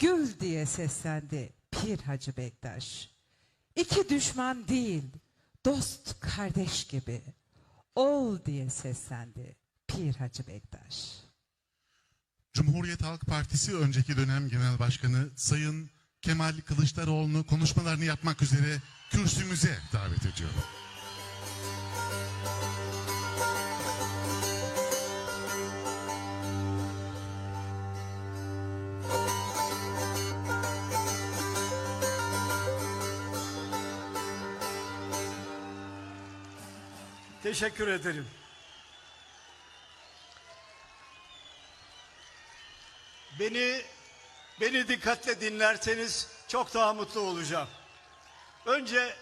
Gül diye seslendi Pir Hacı Bektaş. İki düşman değil, dost kardeş gibi. Ol diye seslendi Pir Hacı Bektaş. Cumhuriyet Halk Partisi önceki dönem genel başkanı Sayın Kemal Kılıçdaroğlu'nu konuşmalarını yapmak üzere kürsümüze davet ediyorum. Teşekkür ederim. Beni beni dikkatle dinlerseniz çok daha mutlu olacağım. Önce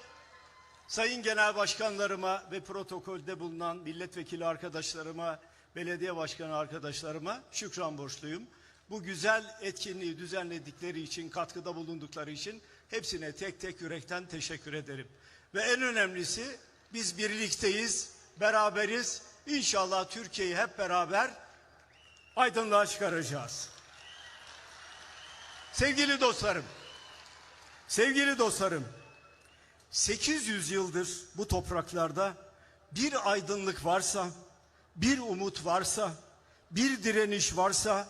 sayın genel başkanlarıma ve protokolde bulunan milletvekili arkadaşlarıma, belediye başkanı arkadaşlarıma şükran borçluyum. Bu güzel etkinliği düzenledikleri için, katkıda bulundukları için hepsine tek tek yürekten teşekkür ederim. Ve en önemlisi biz birlikteyiz, beraberiz. İnşallah Türkiye'yi hep beraber aydınlığa çıkaracağız. Sevgili dostlarım, sevgili dostlarım, 800 yıldır bu topraklarda bir aydınlık varsa, bir umut varsa, bir direniş varsa,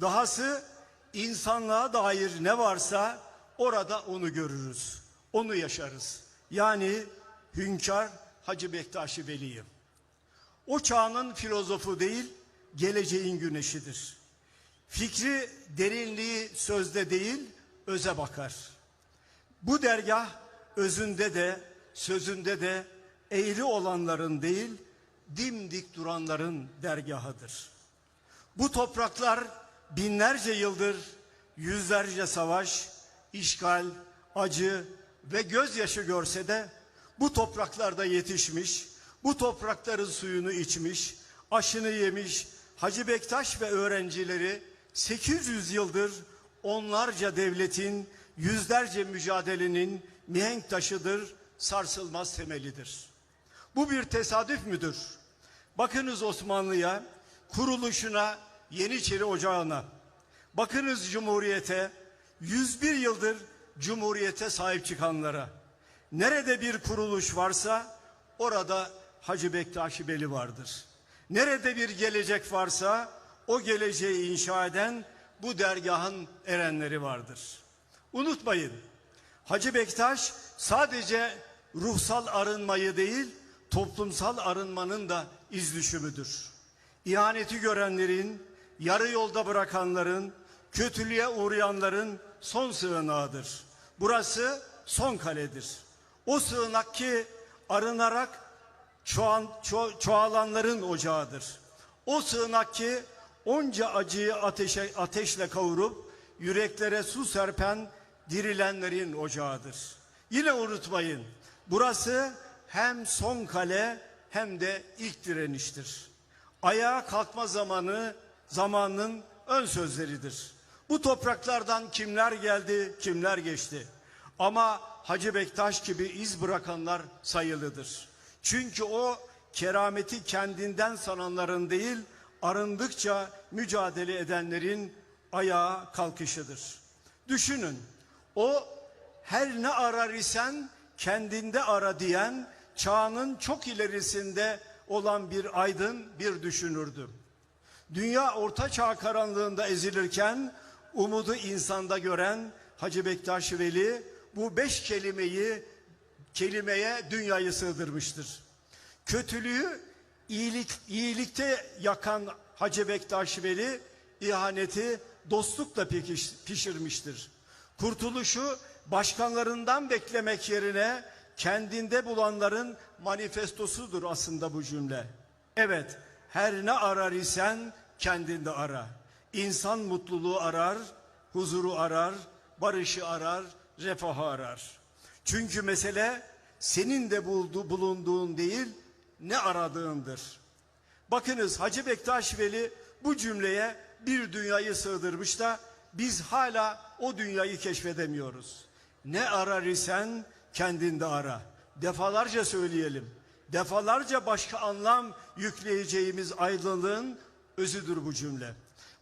dahası insanlığa dair ne varsa orada onu görürüz, onu yaşarız. Yani Hünkar Hacı Bektaşi Veli'yim. O çağın filozofu değil, geleceğin güneşidir. Fikri derinliği sözde değil, öze bakar. Bu dergah özünde de, sözünde de eğri olanların değil, dimdik duranların dergahıdır. Bu topraklar binlerce yıldır yüzlerce savaş, işgal, acı ve gözyaşı görse de bu topraklarda yetişmiş, bu toprakların suyunu içmiş, aşını yemiş Hacı Bektaş ve öğrencileri 800 yıldır onlarca devletin, yüzlerce mücadelenin mihenk taşıdır, sarsılmaz temelidir. Bu bir tesadüf müdür? Bakınız Osmanlı'ya, kuruluşuna, Yeniçeri Ocağı'na. Bakınız Cumhuriyete, 101 yıldır Cumhuriyete sahip çıkanlara. Nerede bir kuruluş varsa orada Hacı Bektaşi Beli vardır. Nerede bir gelecek varsa o geleceği inşa eden bu dergahın erenleri vardır. Unutmayın Hacı Bektaş sadece ruhsal arınmayı değil toplumsal arınmanın da izlüşümüdür. İhaneti görenlerin, yarı yolda bırakanların, kötülüğe uğrayanların son sığınağıdır. Burası son kaledir. O sığınak ki arınarak çoğan, ço- çoğalanların ocağıdır. O sığınak ki onca acıyı ateşe, ateşle kavurup yüreklere su serpen dirilenlerin ocağıdır. Yine unutmayın burası hem son kale hem de ilk direniştir. Ayağa kalkma zamanı zamanın ön sözleridir. Bu topraklardan kimler geldi, kimler geçti. Ama Hacı Bektaş gibi iz bırakanlar sayılıdır. Çünkü o kerameti kendinden sananların değil, arındıkça mücadele edenlerin ayağa kalkışıdır. Düşünün, o her ne arar isen kendinde ara diyen çağının çok ilerisinde olan bir aydın, bir düşünürdü. Dünya orta çağ karanlığında ezilirken umudu insanda gören Hacı Bektaş Veli bu beş kelimeyi kelimeye dünyayı sığdırmıştır. Kötülüğü iyilik, iyilikte yakan Hacı Bektaş Veli ihaneti dostlukla pekiş- pişirmiştir. Kurtuluşu başkanlarından beklemek yerine kendinde bulanların manifestosudur aslında bu cümle. Evet, her ne arar isen kendinde ara. İnsan mutluluğu arar, huzuru arar, barışı arar, refahı arar. Çünkü mesele senin de buldu, bulunduğun değil, ne aradığındır. Bakınız Hacı Bektaş Veli bu cümleye bir dünyayı sığdırmış da biz hala o dünyayı keşfedemiyoruz. Ne arar isen kendinde ara. Defalarca söyleyelim. Defalarca başka anlam yükleyeceğimiz aydınlığın özüdür bu cümle.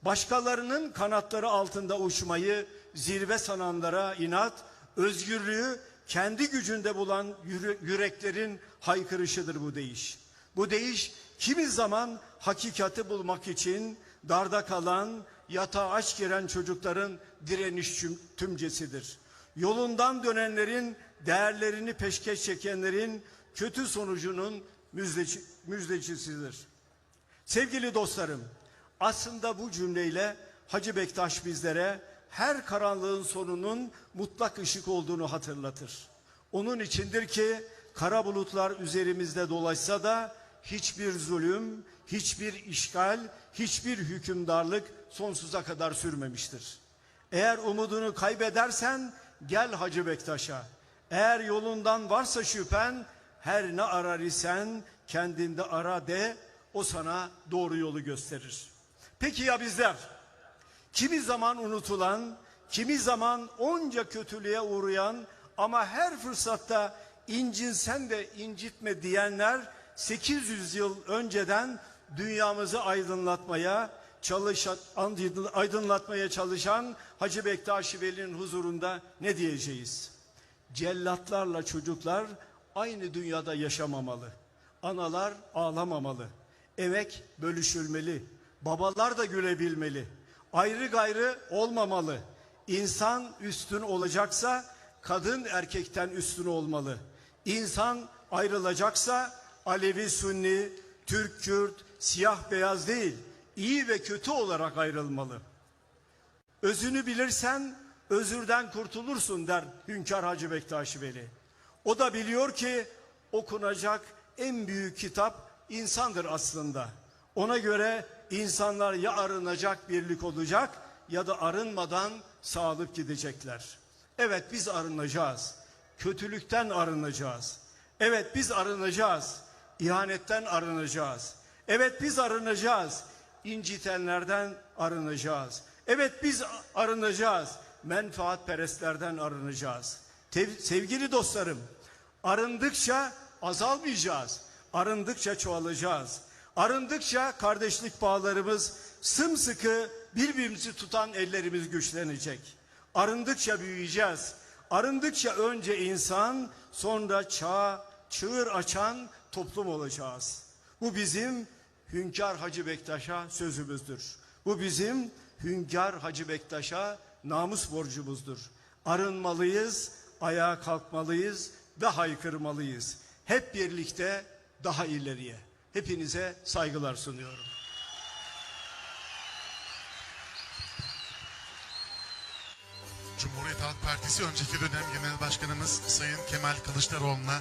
Başkalarının kanatları altında uçmayı zirve sananlara inat, özgürlüğü kendi gücünde bulan yüre- yüreklerin haykırışıdır bu değiş. Bu değiş kimi zaman hakikati bulmak için darda kalan, yatağa aç giren çocukların direniş tüm- tümcesidir. Yolundan dönenlerin, değerlerini peşkeş çekenlerin kötü sonucunun müzdeci, müzdecisidir. Sevgili dostlarım, aslında bu cümleyle Hacı Bektaş bizlere her karanlığın sonunun mutlak ışık olduğunu hatırlatır. Onun içindir ki kara bulutlar üzerimizde dolaşsa da hiçbir zulüm, hiçbir işgal, hiçbir hükümdarlık sonsuza kadar sürmemiştir. Eğer umudunu kaybedersen gel Hacı Bektaş'a. Eğer yolundan varsa şüphen her ne arar isen kendinde ara de o sana doğru yolu gösterir. Peki ya bizler? Kimi zaman unutulan, kimi zaman onca kötülüğe uğrayan ama her fırsatta incinsen de incitme diyenler 800 yıl önceden dünyamızı aydınlatmaya çalışan, aydınlatmaya çalışan Hacı Bektaş Veli'nin huzurunda ne diyeceğiz? Cellatlarla çocuklar aynı dünyada yaşamamalı. Analar ağlamamalı. Emek bölüşülmeli. Babalar da gülebilmeli. Ayrı gayrı olmamalı. İnsan üstün olacaksa kadın erkekten üstün olmalı. İnsan ayrılacaksa Alevi Sunni, Türk Kürt, siyah beyaz değil, iyi ve kötü olarak ayrılmalı. Özünü bilirsen özürden kurtulursun der Hünkar Hacı Bektaş Veli. O da biliyor ki okunacak en büyük kitap insandır aslında. Ona göre insanlar ya arınacak birlik olacak ya da arınmadan sağlıp gidecekler. Evet biz arınacağız. Kötülükten arınacağız. Evet biz arınacağız. İhanetten arınacağız. Evet biz arınacağız. İncitenlerden arınacağız. Evet biz arınacağız. Menfaatperestlerden arınacağız. Tev- sevgili dostlarım, arındıkça azalmayacağız. Arındıkça çoğalacağız. Arındıkça kardeşlik bağlarımız sımsıkı birbirimizi tutan ellerimiz güçlenecek. Arındıkça büyüyeceğiz. Arındıkça önce insan sonra çağ, çığır açan toplum olacağız. Bu bizim Hünkar Hacı Bektaş'a sözümüzdür. Bu bizim Hünkar Hacı Bektaş'a namus borcumuzdur. Arınmalıyız, ayağa kalkmalıyız ve haykırmalıyız. Hep birlikte daha ileriye. Hepinize saygılar sunuyorum. Cumhuriyet Halk Partisi önceki dönem genel başkanımız Sayın Kemal Kılıçdaroğlu'na